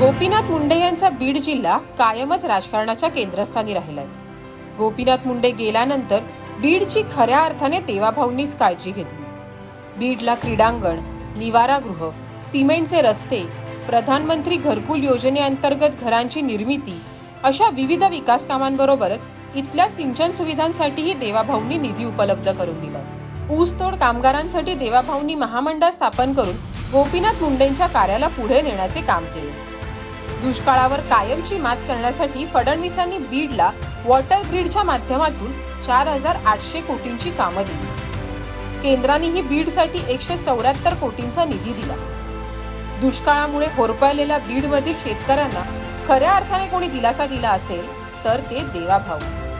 गोपीनाथ मुंडे यांचा बीड जिल्हा कायमच राजकारणाच्या केंद्रस्थानी राहिलाय. गोपीनाथ मुंडे गेल्यानंतर बीडची खऱ्या अर्थाने देवाभाऊंनीच काळजी घेतली. बीडला क्रीडांगण निवारागृह सिमेंटचे रस्ते प्रधानमंत्री घरकुल योजनेअंतर्गत घरांची निर्मिती अशा विविध विकास कामांबरोबरच इथल्या सिंचन सुविधांसाठीही देवाभाऊंनी निधी उपलब्ध करून दिला ऊसतोड कामगारांसाठी देवाभाऊंनी महामंडळ स्थापन करून गोपीनाथ मुंडेंच्या कार्याला पुढे नेण्याचे काम केले. दुष्काळावर कायमची मात करण्यासाठी फडणवीसांनी बीडला वॉटर ग्रीडच्या माध्यमातून चार हजार आठशे कोटींची कामं दिली. केंद्रानेही बीडसाठी एकशे चौऱ्याहत्तर कोटींचा निधी दिला. दुष्काळामुळे होरपळलेल्या बीडमधील शेतकऱ्यांना खऱ्या अर्थाने कोणी दिलासा दिला असेल तर ते देवाभाऊच.